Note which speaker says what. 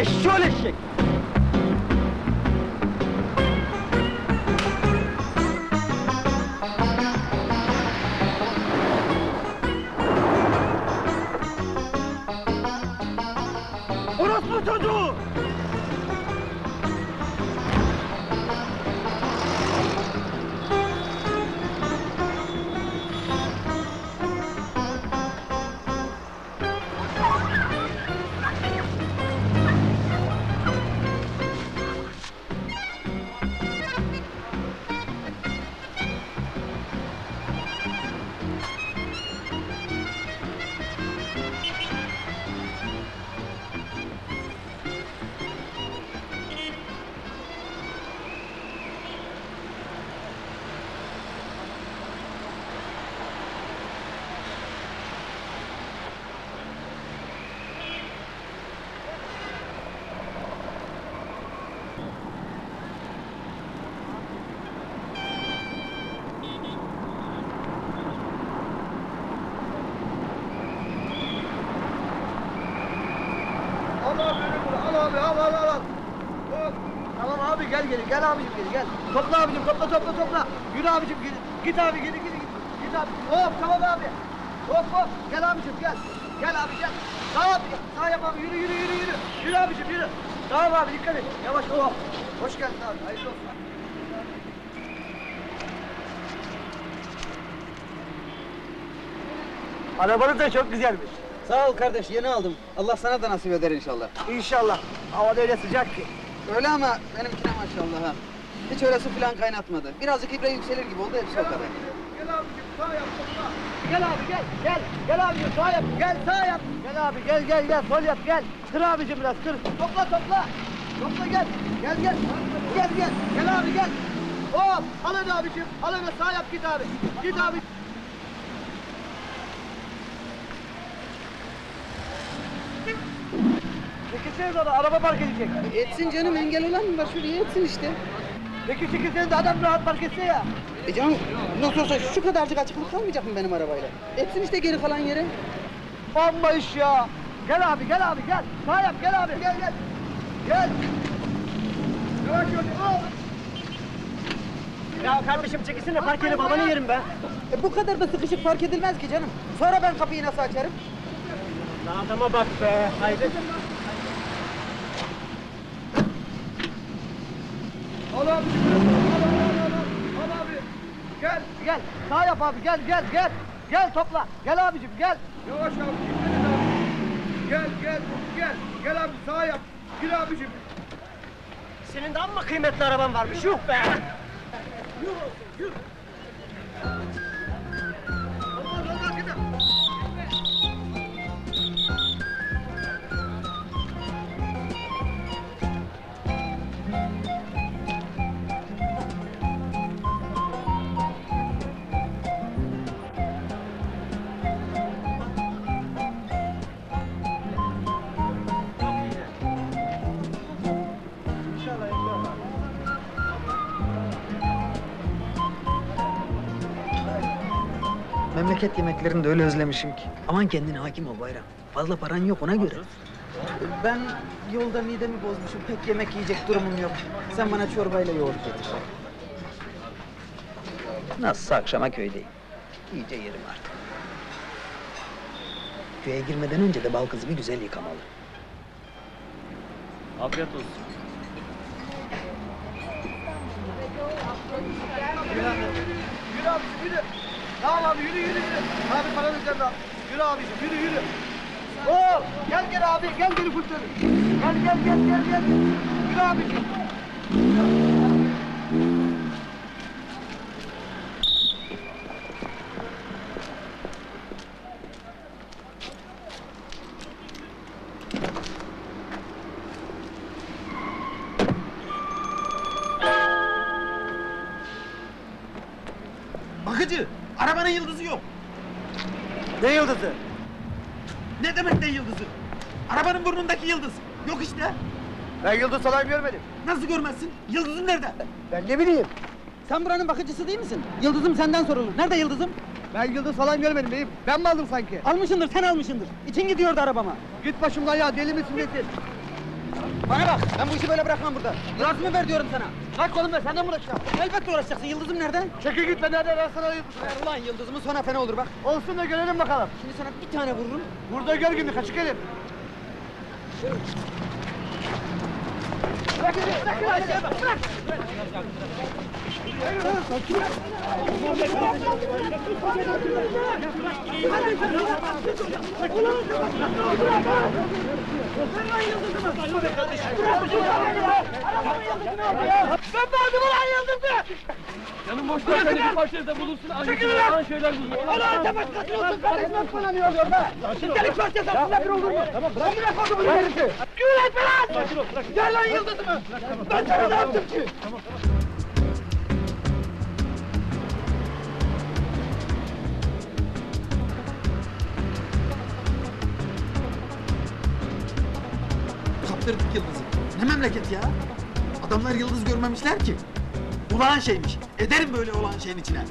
Speaker 1: Eşşoğlu eşek! Orospu çocuğu! Abi, al al al. al. Tamam abi gel geri, gel abicim geri gel. Topla abicim, topla topla topla. Yürü abicim geri. Git abi geri geri git. Git abi. Hop tamam abi. Hop hop. Gel abicim gel. Gel abi gel. Sağ abi. Sağ yap abi. Yürü yürü yürü yürü. Yürü abicim yürü. Tamam abi dikkat et. Yavaş hop. Hoş geldin abi. Hayırlı olsun. Arabanız da çok güzelmiş.
Speaker 2: Sağ ol kardeş, yeni aldım. Allah sana da nasip eder inşallah.
Speaker 1: İnşallah. Havada öyle sıcak ki.
Speaker 2: Öyle ama benimkine maşallah ha. Hiç öyle su falan kaynatmadı. Birazcık ibre yükselir gibi oldu, hepsi o kadar.
Speaker 1: Gel abicim sağ yap. Gel abi gel gel. Gel abicim sağ yap. Gel sağ yap. Gel abi gel gel gel sol yap gel. Kır abicim biraz kır. Topla topla. Topla gel. Gel gel. Gel gel. Gel abi gel. Hop. Al hadi abicim. Al hadi sağ yap git abi. Git abi. Çekilseniz orada araba park edecek.
Speaker 2: Etsin canım, engel olan mı var? Şuraya etsin işte.
Speaker 1: Peki çekilseniz de adam rahat park etse ya.
Speaker 2: E canım, nasıl olsa şu kadarcık açıklık kalmayacak mı benim arabayla? Etsin işte geri kalan yere.
Speaker 1: Amma iş ya. Gel abi gel abi gel. Sağ yap gel abi gel gel. Gel. Yavaş yavaş. hop. Ya kardeşim çekilsene park yeri babanı yerim be.
Speaker 2: E bu kadar da sıkışık fark edilmez ki canım. Sonra ben kapıyı nasıl açarım?
Speaker 1: Adama bak be. Haydi. Al abi. Al, al, al, abi. Gel. Gel. Sağ yap abi. Gel gel gel. Gel topla. Gel abicim gel. Yavaş abi. et abi. Gel gel gel. Gel abi sağ yap. Gir abicim. Senin de amma kıymetli araban varmış. Yuh be. Yuh olsun. Yuh.
Speaker 3: Memleket yemeklerini de öyle özlemişim ki. Aman kendine hakim ol Bayram. Fazla paran yok ona göre.
Speaker 2: Ben yolda midemi bozmuşum, pek yemek yiyecek durumum yok. Sen bana çorbayla yoğurt getir.
Speaker 3: Nasılsa akşama köydeyim. İyice yerim artık. Köye girmeden önce de bal kızı bir güzel yıkamalı.
Speaker 4: Afiyet olsun.
Speaker 1: Yürü abi. Yürü abi yürü. Tamam abi yürü yürü yürü. Abi paranı üzerinde al. Yürü abicim yürü yürü. Oo, gel gel abi gel gel kurtarın. Gel gel gel gel gel. Yürü abicim.
Speaker 5: Bakıcı, arabanın yıldızı yok.
Speaker 1: Ne yıldızı?
Speaker 5: Ne demek ne yıldızı? Arabanın burnundaki yıldız. Yok işte.
Speaker 1: Ben yıldız falan görmedim.
Speaker 5: Nasıl görmezsin? Yıldızın nerede?
Speaker 1: Ben ne bileyim.
Speaker 2: Sen buranın bakıcısı değil misin? Yıldızım senden sorulur. Nerede yıldızım?
Speaker 1: Ben yıldız falan görmedim beyim. Ben mi aldım sanki?
Speaker 2: Almışındır, sen almışındır. İçin gidiyordu arabama.
Speaker 1: Git başımdan ya deli misin nesin? Bana bak, ben bu işi böyle bırakmam burada. Yıldızımı ver diyorum sana.
Speaker 2: Bak oğlum ben senden mi uğraşacağım?
Speaker 1: Elbette uğraşacaksın. Yıldızım nerede?
Speaker 2: Çekil git ben nereden ben sana yıldızım.
Speaker 1: Ver ulan yıldızımı sonra fena olur bak.
Speaker 2: Olsun da görelim bakalım.
Speaker 1: Şimdi sana bir tane vururum.
Speaker 2: Burada gör günü kaçık herif. Bırak beni, bırak beni aşağıya bak, bırak. Ben bağırdım ulan yıldızı!
Speaker 6: Canım boş ver seni bir parçada bulursun.
Speaker 2: Çekil lan!
Speaker 6: An şeyler bulursun.
Speaker 2: Ulan tepe kaçıyorsun kardeşim bana niye oluyor be? Delik parçası altında bir olur mu? Tamam bırak. Amına koydum bunu herifi. Gül etme lan! Bırak. Gel lan yıldızımı! Ben sana ne yaptım ki?
Speaker 5: Kaptırdık yıldızı. Ne memleket ya? Adamlar yıldız görmemişler ki. Ulağan şeymiş. Ederim böyle olağan şeyin içine.